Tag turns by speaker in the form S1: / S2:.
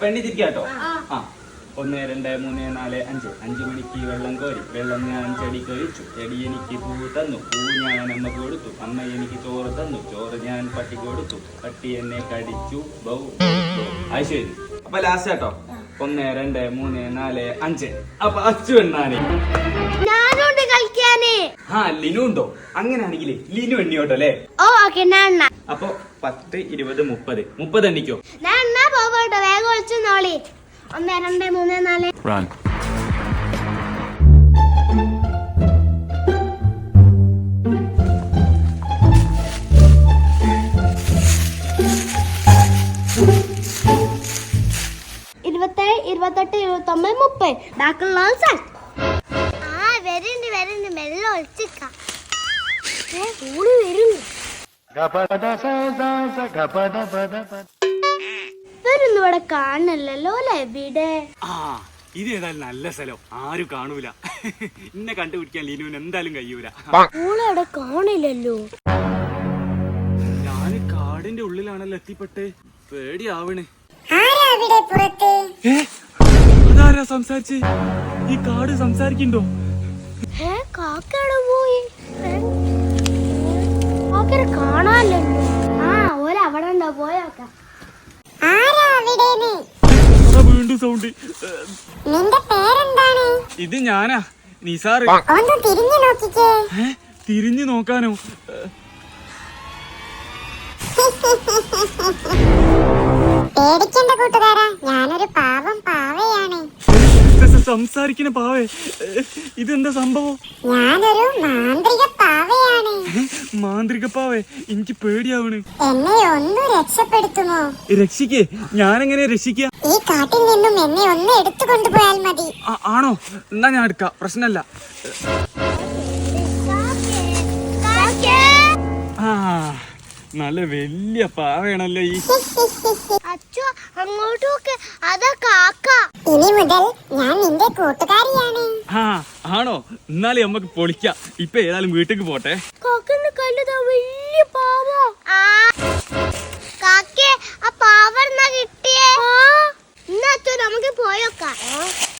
S1: അപ്പൊ എണ്ണി തിരിക്കാട്ടോ ആ. ഒന്ന് രണ്ട് മൂന്ന് നാല് അഞ്ച്. അഞ്ചു മണിക്ക് വെള്ളം കോരി. വെള്ളം ഞാൻ ചെടി കഴിച്ചു. ചെടി എനിക്ക് പൂ തന്നു. പൂ ഞാൻ അമ്മയ്ക്ക് കൊടുത്തു. അമ്മ എനിക്ക് ചോറ് തന്നു. ചോറ് ഞാൻ പട്ടിക്ക് കൊടുത്തു. പട്ടി എന്നെ കടിച്ചു. ബൗ. അത് ശരി. അപ്പൊ ലാസ്റ്റ് കേട്ടോ. ഒന്ന് രണ്ട് മൂന്ന് നാല് അഞ്ച്. അപ്പൊ അച്ചു എണ്ണാനെ ആ ലിനു ഉണ്ടോ? അങ്ങനെയാണെങ്കിൽ ലിനു എണ്ണിയോട്ടോ അല്ലേ? അപ്പൊ പത്ത് ഇരുപത് മുപ്പത്. മുപ്പത് എണ്ണിക്കോ?
S2: പോകട്ടോ വേഗം ഒളിച്ചു നോളി ഒന്ന് രണ്ട് മൂന്ന് നാല്.
S1: Run.
S2: ഇരുപത്തേഴ് ഇരുപത്തെട്ട് ഇരുപത്തൊമ്പത് മുപ്പത്. ബാക്കിയുള്ള സാർ ആ വരുന്നുണ്ട് വരുന്നുണ്ട് മെല്ലെ ഒളിച്ചിക്കാം ഏ കൂടി വരുന്നു. ഇവരൊന്നും ഇവിടെ കാണണല്ലോ അല്ലേ എവിടെ
S1: ആ ഇത് ഏതായാലും നല്ല സ്ഥലം. ആരും കാണൂല. ഇന്നെ കണ്ടുപിടിക്കാൻ ലീനുവിന് എന്തായാലും കഴിയൂല.
S2: ഓളവിടെ കാണില്ലല്ലോ.
S1: ഞാൻ കാടിന്റെ ഉള്ളിലാണല്ലോ എത്തിപ്പെട്ട്. പേടിയാവണ്. ഏ? അതാരാ സംസാരിച്ച്? ഈ കാട് സംസാരിക്കണ്ടോ
S2: കാക്കയുടെ പോയി? കാണാനല്ലോ ആ ഓരവിടെ ഉണ്ടോ പോയോക്കാം
S1: അതാ വീണ്ടും സൗണ്ട്
S3: നിന്റെ പേരെന്താണ്?
S1: ഇത് ഞാനാ. നിസാറ്.
S3: ഒന്ന് തിരിഞ്ഞു നോക്കിക്കേ.
S1: തിരിഞ്ഞു നോക്കാനോ?
S3: പേടിക്കണ്ട കൂട്ടുകാരാ ഞാനൊരു
S1: ഏ, സംസാരിക്കുന്ന പാവേ. ഇതെന്താ സംഭവം?
S3: ഞാനൊരു മാന്ത്രിക പാവയാണ്.
S1: മാന്ത്രിക പാവേ എനിക്ക് പേടിയാവണ്.
S3: എന്നെ ഒന്ന് രക്ഷപ്പെടുത്തുമോ?
S1: രക്ഷിക്കേ. ഞാനെങ്ങനെ രക്ഷിക്ക?
S3: ഈ കാട്ടിൽ നിന്നും എന്നെ ഒന്ന് എടുത്തു കൊണ്ടുപോയാൽ മതി.
S1: ആണോ? എന്നാ ഞാൻ എടുക്കാം. പ്രശ്നല്ല. ആ നല്ല വലിയ പാവയാണല്ലോ ഈ.
S2: അച്ഛോ അങ്ങോട്ടൊക്കെ. അതാ കാക്ക.
S3: ഇനി മുതൽ ഞാൻ കൂട്ടുകാരിയാണ്.
S1: ആ ആണോ? എന്നാലേ നമ്മക്ക് പൊളിക്ക. ഇപ്പൊ ഏതായാലും വീട്ടിക്ക് പോട്ടെ.
S2: കാക്കന്റെ കല്ലതാ വലിയ പാവ. കാക്കേ